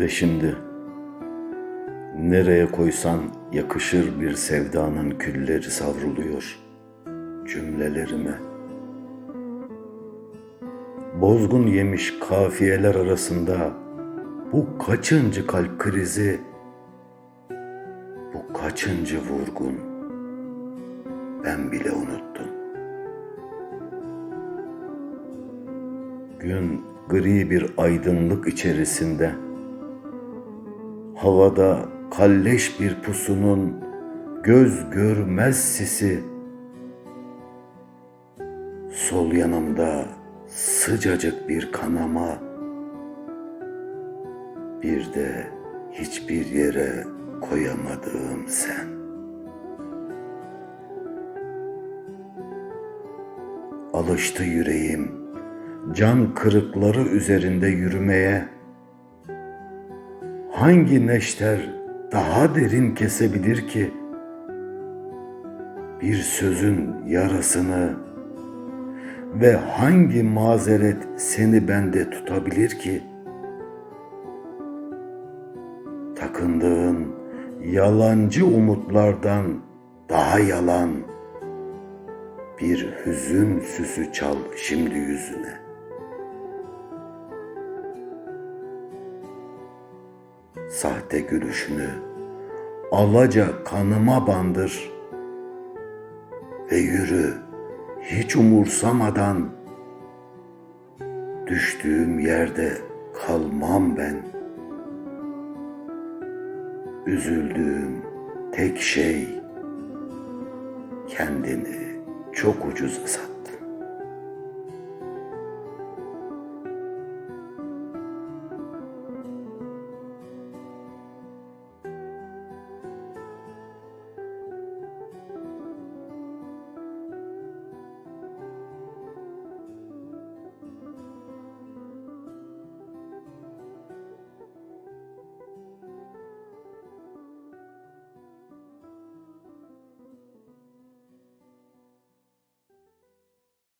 Ve şimdi nereye koysan yakışır bir sevdanın külleri savruluyor cümlelerime. Bozgun yemiş kafiyeler arasında bu kaçıncı kalp krizi, bu kaçıncı vurgun ben bile unuttum. Gün gri bir aydınlık içerisinde Havada kalleş bir pusunun göz görmez sisi. Sol yanımda sıcacık bir kanama. Bir de hiçbir yere koyamadığım sen. Alıştı yüreğim can kırıkları üzerinde yürümeye hangi neşter daha derin kesebilir ki? Bir sözün yarasını ve hangi mazeret seni bende tutabilir ki? Takındığın yalancı umutlardan daha yalan bir hüzün süsü çal şimdi yüzüne.'' Sahte gülüşünü alaca kanıma bandır. Ve yürü hiç umursamadan düştüğüm yerde kalmam ben. Üzüldüğüm tek şey kendini çok ucuza sat